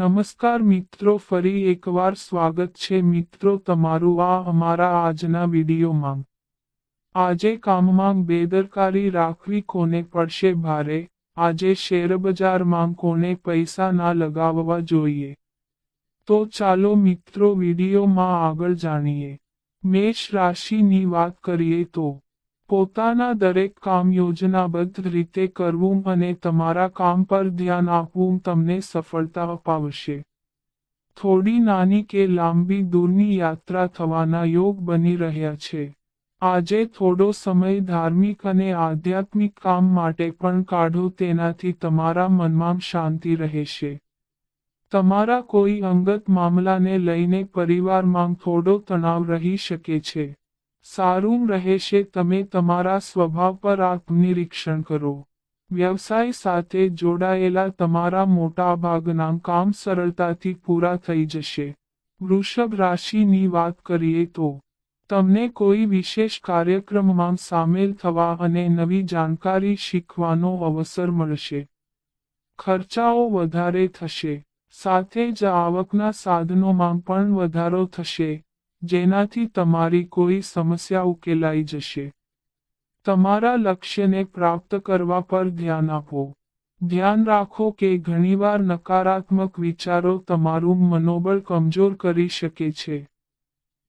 નમસ્કાર મિત્રો, ફરી એકવાર સ્વાગત છે મિત્રો તમારું આ અમારા આજના વિડીયોમાં. આજે કામમાં બેદરકારી રાખવી કોને પડશે ભારે? આજે શેરબજારમાં કોને પૈસા ના લગાવવા જોઈએ? તો ચાલો મિત્રો વિડીયોમાં આગળ જાણીએ. મેષ રાશિની વાત કરીએ તો પોતાના દરેક કામ યોજનાબદ્ધ રીતે કરવું અને તમારા કામ પર ધ્યાન આપવું તમને સફળતા અપાવશે. થોડી નાની કે લાંબી દૂરની યાત્રા થવાના યોગ બની રહ્યા છે. આજે થોડો સમય ધાર્મિક અને આધ્યાત્મિક કામ માટે પણ કાઢો તેનાથી તમારા મનમાં શાંતિ રહેશે. તમારા કોઈ અંગત મામલાને લઈને પરિવારમાં થોડો તણાવ રહી શકે છે. સારું રહેશે તમે તમારા સ્વભાવ પર આત્મનિરીક્ષણ કરો. વ્યવસાય સાથે જોડાયેલા તમારા મોટા ભાગના કામ સરળતાથી પૂરા થઈ જશે. વૃષભ રાશિની વાત કરીએ તો, તમને કોઈ વિશેષ કાર્યક્રમમાં સામેલ થવા અને નવી જાણકારી શીખવાનો અવસર મળશે. ખર્ચાઓ વધારે થશે, સાથે જ આવકના સાધનોમાં પણ વધારો થશે. જેનાથી તમારી કોઈ સમસ્યા ઉકેલાઈ જશે. તમારા લક્ષ્યને પ્રાપ્ત કરવા પર ધ્યાન આપો. ધ્યાન રાખો કે ઘણીવાર નકારાત્મક વિચારો તમારું મનોબળ કમજોર કરી શકે છે.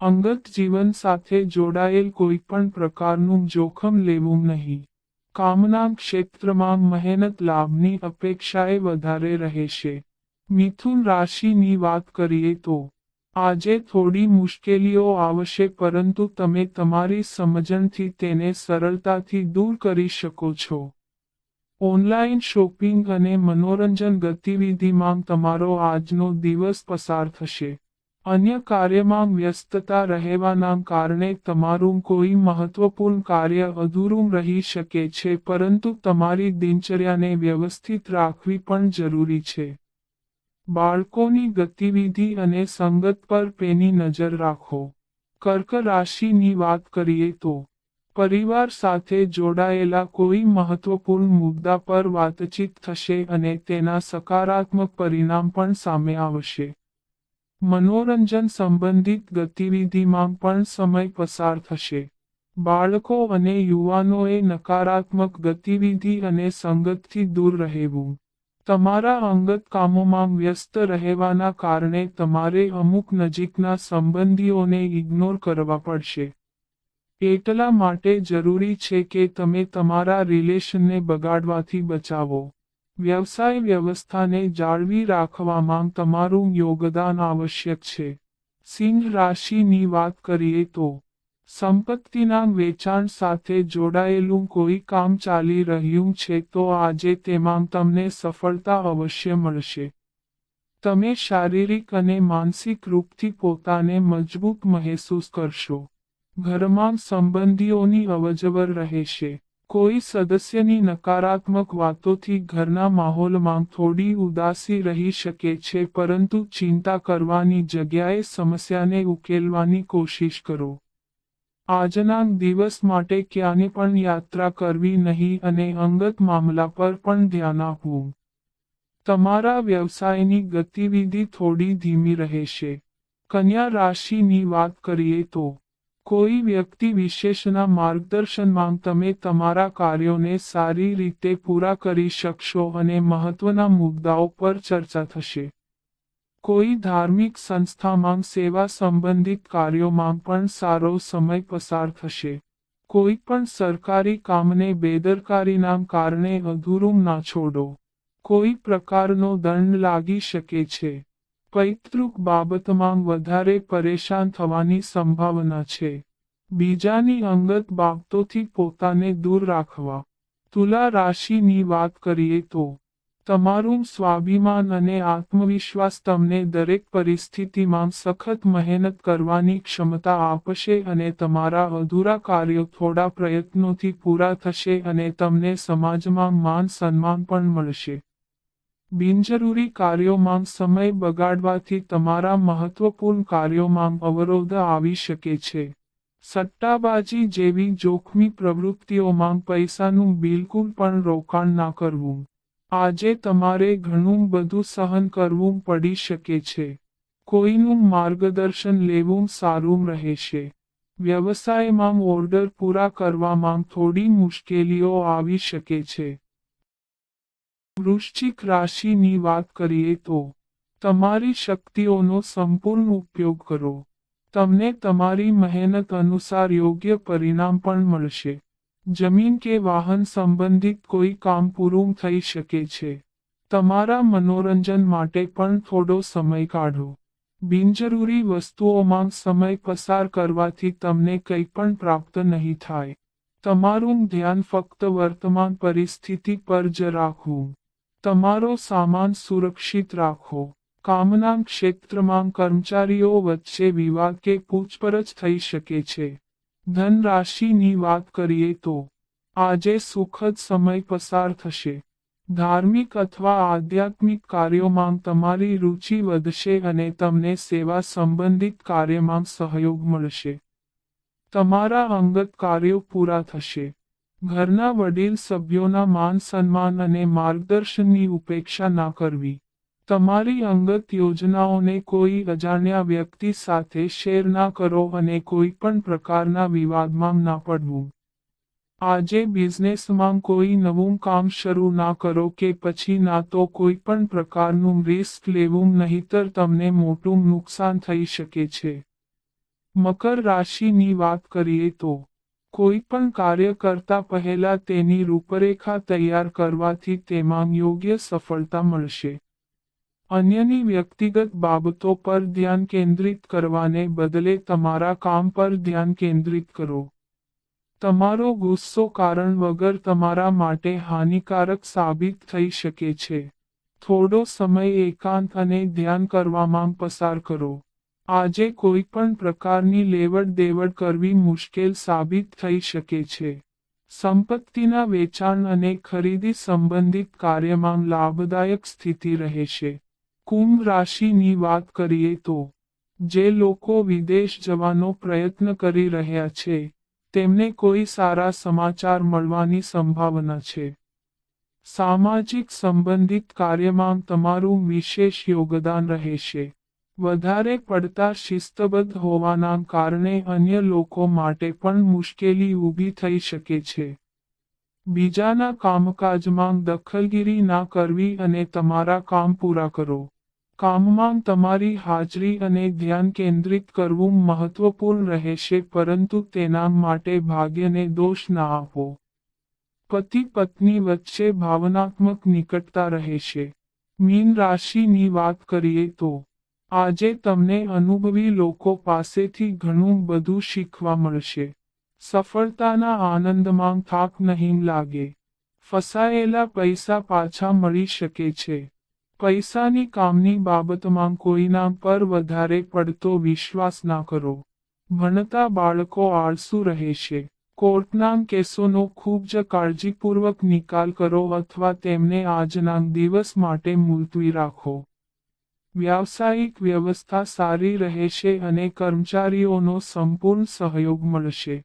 અંગત જીવન સાથે જોડાયેલ કોઈ પણ પ્રકારનું જોખમ લેવું નહીં. કામના ક્ષેત્રમાં મહેનત લાભની અપેક્ષાએ વધારે રહેશે. મિથુન રાશિની વાત કરીએ તો આજે થોડી મુશ્કેલીઓ આવશે પરંતુ તમે તમારી સમજણથી તેને સરળતાથી દૂર કરી શકો છો. ઓનલાઈન શોપિંગ અને મનોરંજન ગતિવિધિમાં તમારો આજનો દિવસ પસાર થશે. અન્ય કાર્યમાં વ્યસ્તતા રહેવાના કારણે તમારું કોઈ મહત્વપૂર્ણ કાર્ય અધૂરું રહી શકે છે પરંતુ તમારી દિનચર્યાને વ્યવસ્થિત રાખવી પણ જરૂરી છે. બાળકોની ગતિવિધિ અને સંગત પર પેની નજર રાખો. કર્ક રાશિની વાત કરીએ તો, પરિવાર સાથે જોડાયેલા કોઈ મહત્વપૂર્ણ મુદ્દા પર વાતચીત થશે અને તેના સકારાત્મક પરિણામ પણ સામે આવશે. મનોરંજન સંબંધિત ગતિવિધિમાં પણ સમય પસાર થશે. બાળકો અને યુવાનોએ નકારાત્મક ગતિવિધિ અને સંગતથી દૂર રહેવું. તમારા અંગત કામોમાં વ્યસ્ત રહેવાના કારણે તમારે અમુક નજીકના સંબંધીઓને ઇગ્નોર કરવા પડશે. એટલા માટે જરૂરી છે કે તમે તમારા રિલેશનને બગાડવાથી બચાવો. વ્યવસાય વ્યવસ્થાને જાળવી રાખવામાં તમારું યોગદાન આવશ્યક છે. સિંહ રાશિની વાત કરીએ તો સંપત્તિના વેચાણ સાથે જોડાયેલું કોઈ કામ ચાલી રહ્યું છે તો આજે તેમાં તમને સફળતા અવશ્ય મળશે. તમે શારીરિક અને માનસિક રૂપથી પોતાને મજબૂત મહેસૂસ કરશો. ઘરમાં સંબંધીઓની અવજવર રહેશે. કોઈ સદસ્યની નકારાત્મક વાતોથી ઘરના માહોલમાં થોડી ઉદાસી રહી શકે છે, પરંતુ ચિંતા કરવાની જગ્યાએ સમસ્યાને ઉકેલવાની કોશિશ કરો. આજના દિવસ માટે ક્યાંની પણ યાત્રા કરવી નહીં અને અંગત મામલા પર પણ ધ્યાન આપવું. તમારા વ્યવસાયની ગતિવિધિ થોડી ધીમી રહેશે. કન્યા રાશિની વાત કરીએ તો, કોઈ વ્યક્તિ વિશેષના માર્ગદર્શનમાં તમે તમારા કાર્યોને સારી રીતે પૂરા કરી શકશો અને મહત્વના મુદ્દાઓ પર ચર્ચા થશે. કોઈ ધાર્મિક સંસ્થામાં સેવા સંબંધિત કાર્યોમાં પણ સારો સમય પસાર થશે. કોઈ પણ સરકારી કામને બેદરકારીના કારણે અધૂરું ના છોડો. કોઈ પ્રકારનો દંડ લાગી શકે છે. પૈતૃક બાબતમાં વધારે પરેશાન થવાની સંભાવના છે. બીજાની અંગત બાબતોથી પોતાને દૂર રાખવા. તુલા રાશિની વાત કરીએ તો તમારું સ્વાભિમાન અને આત્મવિશ્વાસ તમને દરેક પરિસ્થિતિમાં સખત મહેનત કરવાની ક્ષમતા આપશે અને તમારા અધૂરા કાર્યો થોડા પ્રયત્નોથી પૂરા થશે અને તમને સમાજમાં માન સન્માન પણ મળશે. બિનજરૂરી કાર્યોમાં સમય બગાડવાથી તમારા મહત્વપૂર્ણ કાર્યોમાં અવરોધ આવી શકે છે. સટ્ટાબાજી જેવી જોખમી પ્રવૃત્તિઓમાં પૈસાનું બિલકુલ પણ રોકાણ ના કરવું. આજે તમારે ઘણું બધું સહન કરવું પડી શકે છે. કોઈનું માર્ગદર્શન લેવું સારું રહેશે. વ્યવસાયમાં ઓર્ડર પૂરા કરવામાં થોડી મુશ્કેલીઓ આવી શકે છે. વૃશ્ચિક રાશિની વાત કરીએ તો, તમારી શક્તિઓનો સંપૂર્ણ ઉપયોગ કરો. તમને તમારી મહેનત અનુસાર યોગ્ય પરિણામ પણ મળશે. જમીન કે વાહન સંબંધિત કોઈ કામ પૂરું થઈ શકે છે. તમારા મનોરંજન માટે પણ થોડો સમય કાઢો. બિનજરૂરી વસ્તુઓમાં સમય પસાર કરવાથી તમને કંઈ પણ પ્રાપ્ત નહીં થાય. તમારું ધ્યાન ફક્ત વર્તમાન પરિસ્થિતિ પર જ રાખવું. તમારો સામાન સુરક્ષિત રાખો. કામના ક્ષેત્રમાં કર્મચારીઓ વચ્ચે વિવાદ કે પૂછપરછ થઈ શકે છે. ધન રાશિની વાત કરીએ તો, આજે સુખદ સમય પસાર થશે. ધાર્મિક અથવા આધ્યાત્મિક કાર્યોમાં તમારી રુચિ વધશે અને તમને સેવા સંબંધિત કાર્યમાં સહયોગ મળશે. તમારા અંગત કાર્યો પૂરા થશે. ઘરના વડીલ સભ્યોના માન સન્માન અને માર્ગદર્શનની ઉપેક્ષા ના કરવી. તમારી અંગત યોજનાઓને કોઈ અજાણ્યા વ્યક્તિ સાથે શેર ના કરો અને કોઈ પણ પ્રકારના વિવાદમાં ના પડવું. આજે બિઝનેસમાં કોઈ નવું કામ શરૂ ના કરો કે પછી ના તો કોઈ પણ પ્રકારનું રિસ્ક લેવું નહીતર તમને મોટું નુકસાન થઈ શકે છે. મકર રાશિની વાત કરીએ તો, કોઈ પણ કાર્ય કરતા પહેલા તેની રૂપરેખા તૈયાર કરવાથી તેમાં યોગ્ય સફળતા મળશે. અન્યની વ્યક્તિગત બાબતો પર ધ્યાન કેન્દ્રિત કરવાને બદલે તમારા કામ પર ધ્યાન કેન્દ્રિત કરો. તમારો ગુસ્સો કારણ વગર તમારા માટે હાનિકારક સાબિત થઈ શકે છે. થોડો સમય એકાંત અને ધ્યાન કરવામાં પસાર કરો. આજે કોઈ પણ પ્રકારની લેવડ દેવડ કરવી મુશ્કેલ સાબિત થઈ શકે છે. સંપત્તિના વેચાણ અને ખરીદી સંબંધિત કાર્યમાં લાભદાયક સ્થિતિ રહેશે. કુંભ રાશિની વાત કરીએ તો, જે લોકો વિદેશ જવાનો પ્રયત્ન કરી રહ્યા છે, તેમને કોઈ સારા સમાચાર મળવાની સંભાવના છે. સામાજિક સંબંધિત કાર્યમાં તમારું વિશેષ યોગદાન રહેશે. વધારે પડતા શિસ્તબદ્ધ હોવાના કારણે અન્ય લોકો માટે પણ મુશ્કેલી ઊભી થઈ શકે છે. બીજાના કામકાજમાં દખલગીરી ના કરવી અને તમારા કામ પૂરા કરો. કામમાં તમારી હાજરી અને ધ્યાન કેન્દ્રિત કરવું મહત્વપૂર્ણ રહેશે, પરંતુ તેના માટે ભાગ્યને દોષ ના આપો. પતિ પત્ની વચ્ચે ભાવનાત્મક નિકટતા રહેશે. મીન રાશિની વાત કરીએ તો, આજે તમને અનુભવી લોકો પાસેથી ઘણું બધું શીખવા મળશે. સફળતાના આનંદમાં થાક નહીં લાગે. ફસાયેલા પૈસા પાછા મળી શકે છે. પૈસાની કામની બાબતમાં કોઈના પર વધારે પડતો વિશ્વાસ ના કરો. ભણતા બાળકો આળસુ રહેશે કોર્ટના કેસોનો ખૂબ જ કાળજીપૂર્વક નિકાલ કરો અથવા તેમને આજના દિવસ માટે મુલતવી રાખો. વ્યાવસાયિક વ્યવસ્થા સારી રહેશે અને કર્મચારીઓનો સંપૂર્ણ સહયોગ મળશે.